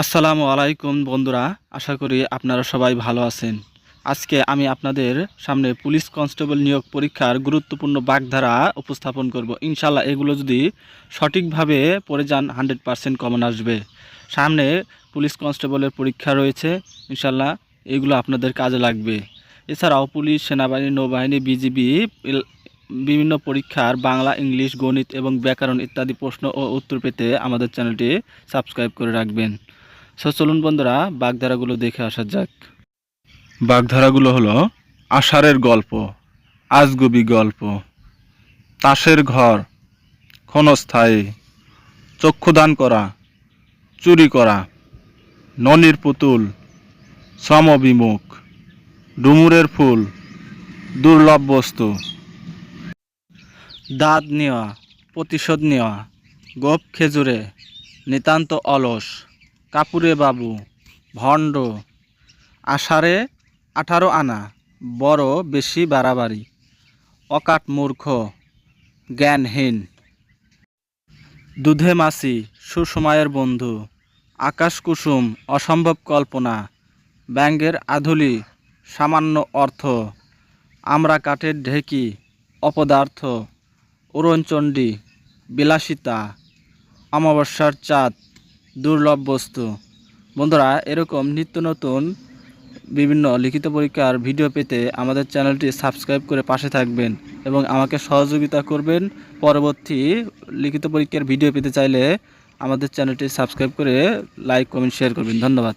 আসসালামু আলাইকুম বন্ধুরা, আশা করি আপনারা সবাই ভালো আছেন। আজকে আমি আপনাদের সামনে পুলিশ কনস্টেবল নিয়োগ পরীক্ষার গুরুত্বপূর্ণ বাগধারা উপস্থাপন করব। ইনশাল্লাহ এগুলো যদি সঠিকভাবে পড়ে যান, হান্ড্রেড পারসেন্ট কমন আসবে। সামনে পুলিশ কনস্টেবলের পরীক্ষা রয়েছে ইনশাল্লাহ এগুলো আপনাদের কাজে লাগবে। এছাড়াও পুলিশ, সেনাবাহিনী, নৌবাহিনী, বিজিবি বিভিন্ন পরীক্ষার বাংলা, ইংলিশ, গণিত এবং ব্যাকরণ ইত্যাদি প্রশ্ন ও উত্তর পেতে আমাদের চ্যানেলটি সাবস্ক্রাইব করে রাখবেন। সো চলুন বন্ধুরা, বাগধারাগুলো দেখে আসা যাক। বাগধারাগুলো হলো আষাঢ়ের গল্প, আজগুবি গল্প, তাসের ঘর, ক্ষণস্থায়ী, চক্ষুদান করা, চুরি করা, ননির পুতুল শ্রমবিমুখ ডুমুরের ফুল, দুর্লভ বস্তু। দাঁত নেওয়া, প্রতিশোধ নেওয়া, গোপ খেজুরে, নিতান্ত অলস। কাপুরে বাবু, ভণ্ড। আষাঢ়ে আঠারো আনা, বড় বেশি বাড়াবাড়ি। অকাট মূর্খ, জ্ঞানহীন। দুধে মাসি, সুসময়ের বন্ধু। আকাশ কুসুম, অসম্ভব কল্পনা। ব্যাঙ্গের আধুলি, সামান্য অর্থ। আমরা কাঠের ঢেকি, অপদার্থ। উড়নচণ্ডী, বিলাসিতা। অমাবস্যার চাঁদ দুর্লভ বস্তু। বন্ধুরা, এরকম নিত্য নতুন, বিভিন্ন লিখিত পরীক্ষার ভিডিও পেতে আমাদের চ্যানেলটি সাবস্ক্রাইব করে পাশে থাকবেন এবং আমাকে সহযোগিতা করবেন। পরবর্তী লিখিত পরীক্ষার ভিডিও পেতে চাইলে আমাদের চ্যানেলটি সাবস্ক্রাইব করে লাইক, কমেন্ট, শেয়ার করবেন। ধন্যবাদ।